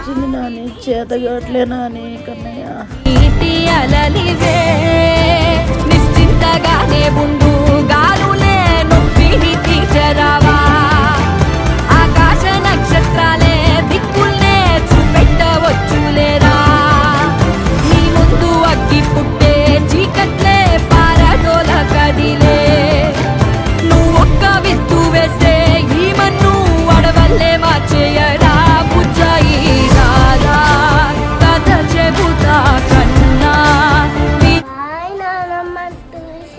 వచ్చింది నాని చేతగట్లే నాని కన్నయ్య.